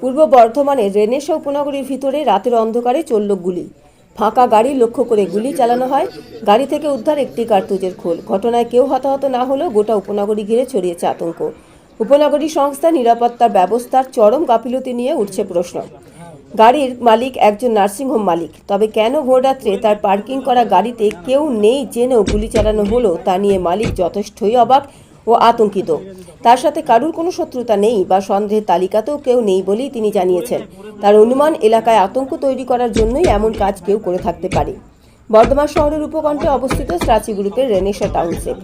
পূর্ব বর্ধমানে রেনেসা উপনগরীর ভিতরে রাতের অন্ধকারে চলল গুলি। ফাঁকা গাড়ি লক্ষ্য করে গুলি চালানো হয়। গাড়ি থেকে উদ্ধার একটি কার্তুজের খোল। ঘটনায় কেউ হতাহত না হলেও গোটা উপনগরী ঘিরে ছড়িয়েছে আতঙ্ক। উপনগরী সংস্থা নিরাপত্তার ব্যবস্থার চরম গাফিলতি নিয়ে উঠছে প্রশ্ন। গাড়ির মালিক একজন নার্সিংহোম মালিক। তবে কেন ভোররাত্রে তার পার্কিং করা গাড়িতে কেউ নেই জেনেও গুলি চালানো হলো, তা নিয়ে মালিক যথেষ্টই অবাক ও আতঙ্কিত। তার সাথে কারুর কোনো শত্রুতা নেই বা সন্দেহের তালিকাতেও কেউ নেই বলেই তিনি জানিয়েছেন। তার অনুমান, এলাকায় আতঙ্ক তৈরি করার জন্যই এমন কাজ কেউ করে থাকতে পারে। বর্ধমান শহরের উপকণ্ঠে অবস্থিত স্ট্রাচি গ্রুপের রেনেশা টাউনশিপ।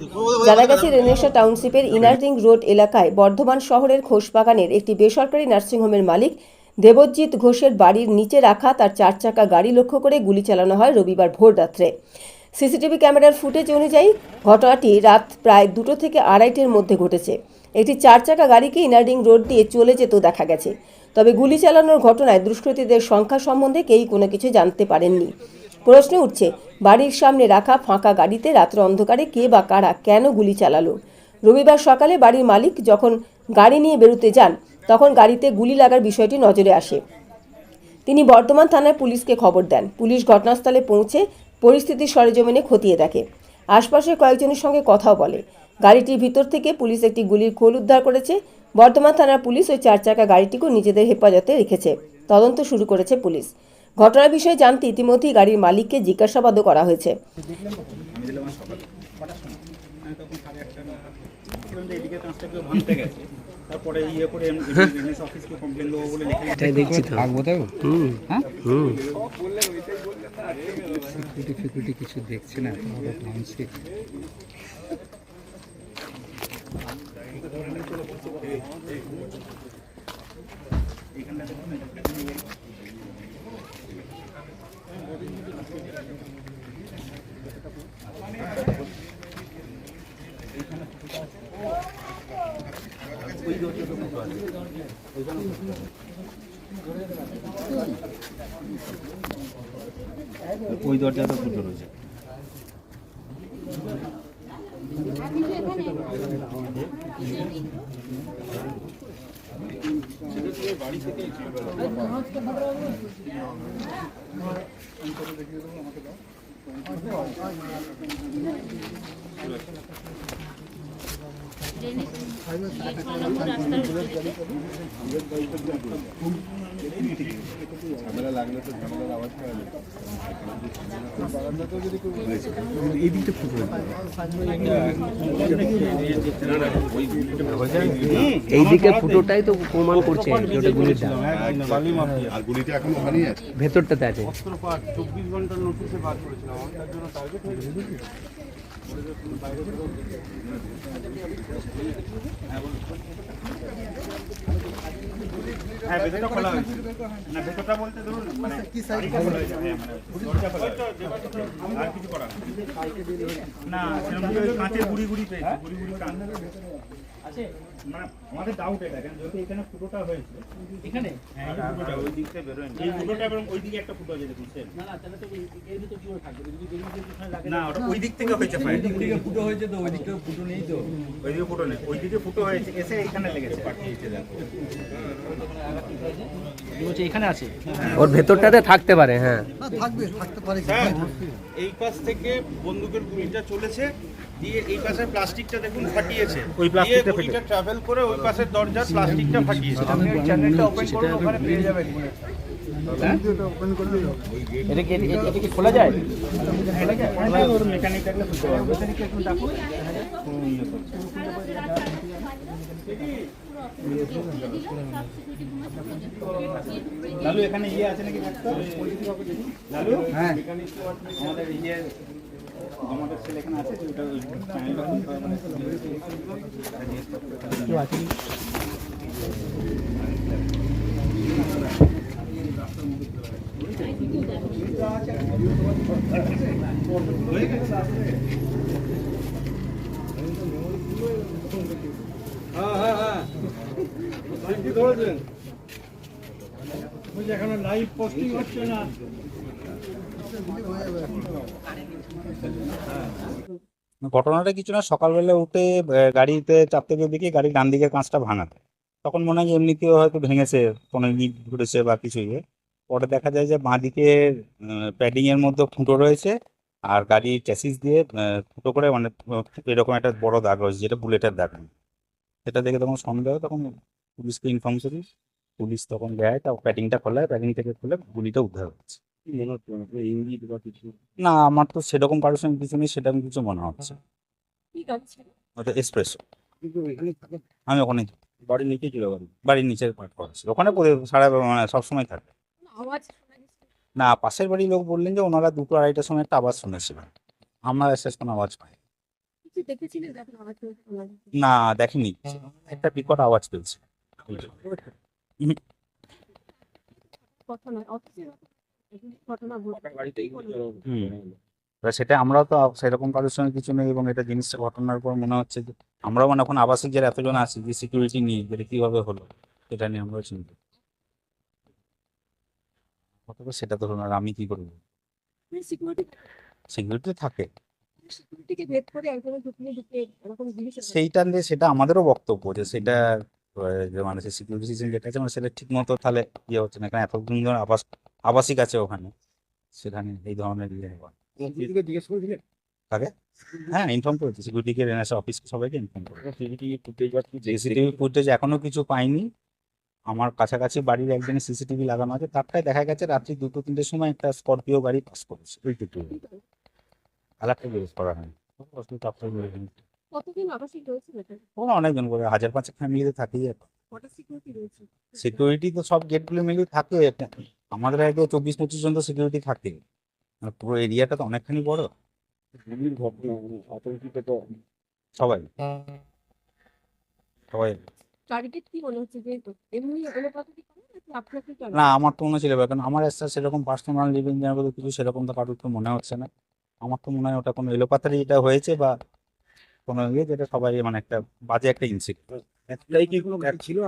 জানা গেছে রেনেসা টাউনশিপের ইনারজিং রোড এলাকায় বর্ধমান শহরের খোসবাগানের একটি বেসরকারি নার্সিংহোমের মালিক দেবজিৎ ঘোষের বাড়ির নিচে রাখা তার চার চাকা গাড়ি লক্ষ্য করে গুলি চালানো হয় রবিবার ভোর রাত্রে। সিসিটিভি ক্যামেরার ফুটেজ অনুযায়ী ঘটনাটি রাত প্রায় দুটো থেকে আড়াইটের মধ্যে ঘটেছে। একটি চার চাকা গাড়িকে ইনারডিং রোড দিয়ে চলে যেত দেখা গেছে। তবে গুলি চালানোর ঘটনায় দুষ্কৃতীদের সংখ্যা সম্বন্ধে কেউই কোনো কিছু জানতে পারেননি। প্রশ্ন উঠছে, বাড়ির সামনে রাখা ফাঁকা গাড়িতে রাত্র অন্ধকারে কে বা কারা কেন গুলি চালালো? রবিবার সকালে বাড়ির মালিক যখন গাড়ি নিয়ে বেরোতে যান তখন গাড়িতে গুলি লাগার বিষয়টি নজরে আসে। তিনি বর্ধমান থানায় পুলিশকে খবর দেন। পুলিশ ঘটনাস্থলে পৌঁছে পরিস্থিতি সরেজমিনে খতিয়ে দেখে। আশপাশের কয়েকজনের সঙ্গে কথাও বলে। গাড়িটির ভিতর থেকে পুলিশ একটি গুলির খোল উদ্ধার করেছে। বর্ধমান থানার পুলিশ ওই চার চাকা গাড়িটিকেও নিজেদের হেফাজতে রেখেছে। তদন্ত শুরু করেছে পুলিশ। ঘটনার বিষয়ে জানতে ইতিমধ্যেই গাড়ির মালিককে জিজ্ঞাসাবাদও করা হয়েছে। গেছে। তারপরে ইয়ে করে এমএস অফিসকে কমপ্লেন দেবো বলে লিখে এটাই দেখছি তো। থাকব তাই হুম হ্যাঁ? হুম। সিকিউরিটি ফিকিউরিটি কিছু দেখছে না তোমাদের টাউনশিপ ওই দরজাটা ফুটো রয়েছে। এই দিকটা ফুটো এই দিকে ফুটোটাই তো প্রমাণ করছে যে ওটা আর গুলিটা এখন ওখানেই আছে। ভেতরটাতে আছে। চব্বিশ ঘণ্টার নোটিশে বার করেছিলাম। জন্য হয়ে হ্যাঁ ভেতরটা খোলা হয়েছে। না ভেতরটা বলতে ধরুন মানে গাড়িটা খোলা হয়েছে। হ্যাঁ, মানে দরজা খোলা আর কিছু করা না সেরকম কাঁচের গুড়ি গুড়ি পেয়েছি গুড়ি গুড়ি কাঁচ। মানে আমাদের ডাউট এটা কেন যেহেতু এখানে ফুটোটা হয়েছে। এখানে? হ্যাঁ ফুটোটা ওই দিক থেকে বেরোয়নি এই ফুটোটা এবং ওই দিকে একটা ফুটো আছে দেখুন same। না ওটা ওই দিক থেকে হয়েছে ফায়ার দিক থেকে ফুটো হয়েছে তো ওই দিকে ফুটো নেই তো। ওই দিকে ফুটো নেই। ওই দিকে ফুটো হয়েছে এসে এখানে লেগেছে। পাঠিয়েছে দেখো। ওর ভেতরটাতে থাকতে পারে হ্যাঁ স্যার এই পাশ থেকে বন্দুকের গুলিটা চলেছে দিয়ে এই পাশে প্লাস্টিকটা দেখুন ফাটিয়েছে ওই প্লাস্টিকটা দিয়ে ট্রাভেল করে ওই পাশের দরজার প্লাস্টিকটা ফাটিয়েছে আপনি ওই চ্যানেলটা ওপেন করুন ওখানে পেয়ে যাবেন ওর মেকানিক থাকলে বুঝতে পারবে লালু এখানে ইয়ে আছে নাকি লালু হ্যাঁ আমাদের ইয়ে আমাদের ছেলে এখানে আছে ওটা চ্যানেলটা মানে কেউ আছে হয়ে গেছে ঘটনাটা কিছু না, সকালবেলা উঠে গাড়িতে চাপতে গিয়ে দেখি গাড়ির ডান দিকে কাঁচটা ভাঙাতে। তখন মনে হয় এমনিতেও হয়তো ভেঙেছে, কোনো ইট ঘুরেছে বা কিছু ইয়ে। পরে দেখা যায় যে বাঁ দিকে প্যাডিংয়ের মধ্যে ফুটো রয়েছে আর গাড়ি চ্যাসিস দিয়ে ফুটো করে মানে এরকম একটা বড় দাগ রয়েছে, যেটা বুলেটের দাগ। সেটা দেখে তখন সন্দেহ তখন পুলিশকে ইনফর্ম করি পুলিশ তখন দেয় তা প্যাডিংটা খোলায় প্যাডিং থেকে খুলে গুলিটা উদ্ধার হচ্ছে। না আমার তো সেরকম কারোর সঙ্গে কিছু নেই সেরকম কিছু মনে হচ্ছে ওটা এক্সপ্রেসো আমি ওখানে বাড়ির নিচে ছিল বাড়ির নিচে পার্ট করা ওখানে সারা মানে সবসময় থাকে। না পাশের বাড়ির লোক বললেন যে ওনারা দুটো আড়াইটার সময় একটা আওয়াজ শুনেছিলেন। আমরা শেষ কোনো আওয়াজ পাই না দেখিনি। একটা বিকট আওয়াজ পেয়েছে সেটা আমরাও তো সেরকম কারোর সঙ্গে কিছু নেই এবং এটা জিনিসটা ঘটনার পর মনে হচ্ছে যে আমরাও মানে এখন আবাসিক যারা এতজন আছি যে সিকিউরিটি নিয়ে যেটা কীভাবে হলো সেটা নিয়ে আমরাও চিন্তা অথবা সেটা তো হলো আর আমি কি করব? সিকিউরিটি থাকে। সেইটা নিয়ে সেটা আমাদেরও বক্তব্য যে সেটা আহ, যে মানে সিকিউরিটি সিস্টেম যেটা আছে মানে সেটা ঠিক মতো তাহলে ইয়ে হচ্ছে না। কারণ এতদিন ধরে আবাস আবাসিক আছে ওখানে। সেখানে এই ধরনের ইয়ে হয়। কাকে? হ্যাঁ ইনফর্ম করেছি। সিকিউরিটিকে এনএসএ অফিস সবাইকে ইনফর্ম করেছি। সিসিটিভি ফুটেজ এখনও কিছু পাইনি। আমার কাছাকাছি বাড়ির একজনের সিসিটিভি লাগানো আছে। তারটাই দেখা গেছে রাত্রি দুটো তিনটের সময় একটা স্করপিও গাড়ি পাস করেছে। ওইটুকু আলাদা বেশ করা হয়নি। কতদিন আবাসিক রয়েছে ওরা অনেকজন করে হাজার পাঁচেক ফ্যামিলিতে থাকেই এখন। কটা সিকিউরিটি রয়েছে। সিকিউরিটি তো সব গেটগুলো মিলিয়ে থাকে। আমাদের আগে চব্বিশ পঁচিশ জন তো সিকিউরিটি থাকে। আর পুরো এরিয়াটা তো অনেকখানি বড়। সবাই। সবাই। টার্গেট কি মনে হচ্ছে যে এমনি আপনাকে না আমার তো মনে ছিল কারণ আমার একটা সেরকম পার্সোনাল লিভিং জানার কিছু সেরকম তো কারোর তো মনে হচ্ছে না। আমার তো মনে হয় ওটা কোনো এলোপাতারি যেটা হয়েছে বা কোনো ইয়ে যেটা সবাই মানে একটা বাজে একটা ইনসিক একটাই কি কোনো গাড়ি ছিল?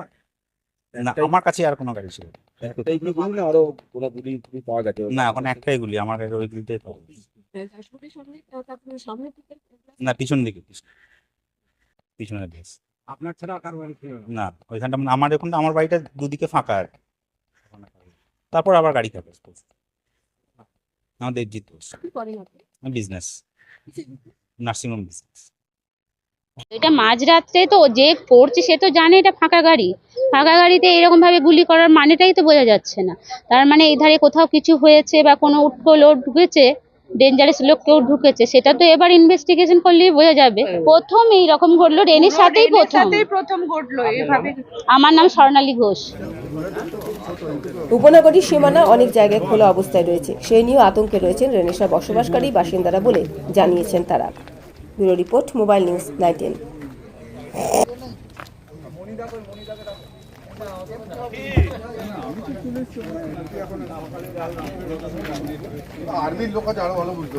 না আমার কাছে আর কোনো গাড়ি ছিল না। একটাই কি গুলি না আরও ওরা গুলি গুলি পাওয়া গেছে? না এখন একটাই গুলি আমার কাছে ওই গুলিটাই না পিছন দিকে পিছনের দিকে আপনার ছাড়া কার বাড়ি না? না ওইখানটা মানে আমার এখন আমার বাড়িটা দুদিকে ফাঁকা আর তারপর আবার গাড়ি থাকে আমাদের জিত বিজনেস নার্সিংহোম বিজনেস এটা মাঝরাত্রে তো যে করছে সে তো জানে এটা ফাঁকা গাড়ি। ফাঁকা গাড়িতে এরকম ভাবে গুলি করার মানেটাই তো বোঝা যাচ্ছে না। তার মানে এই ধারে কোথাও কিছু হয়েছে বা কোনো উটকো লোক ঢুকেছে ডেঞ্জারাস লোক কেউ ঢুকেছে সেটা তো এবার ইনভেস্টিগেশন করলেই বোঝা যাবে। প্রথম এই রকম ঘটলো রেনের সাথেই প্রথম। প্রথম ঘটলো আমার নাম স্বর্ণালী ঘোষ। উপনগরীর সীমানা অনেক জায়গায় খোলা অবস্থায় রয়েছে। সেই নিয়েও আতঙ্কে রয়েছেন রেনেসার বসবাসকারী বাসিন্দারা বলে জানিয়েছেন তারা। Bureau report mobile news nineteen. আর্মির লোক আরও ভালো বুঝতে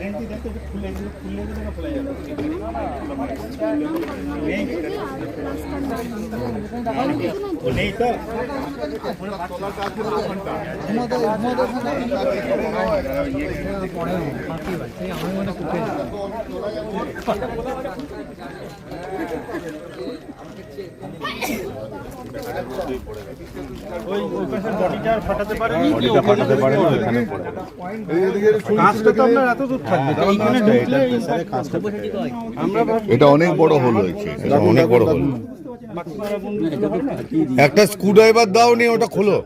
যাবে আমাদের রেন্টি দেখতে একটু খুলে দিলে খুলে দিলে যাবে নেই ও নেই তো? ওই ওই পাশের বডিটা ফাটাতে পারেনি বডিটা ফাটাতে পারে না এখানে পড়ে কাজটা তো আপনার এত দূর থাকবে। এইখানে ঢুকলে এটা অনেক বড় হল হয়েছে এটা অনেক বড় হল একটা স্ক্রুড্রাইভার দাও নি ওটা খোলো।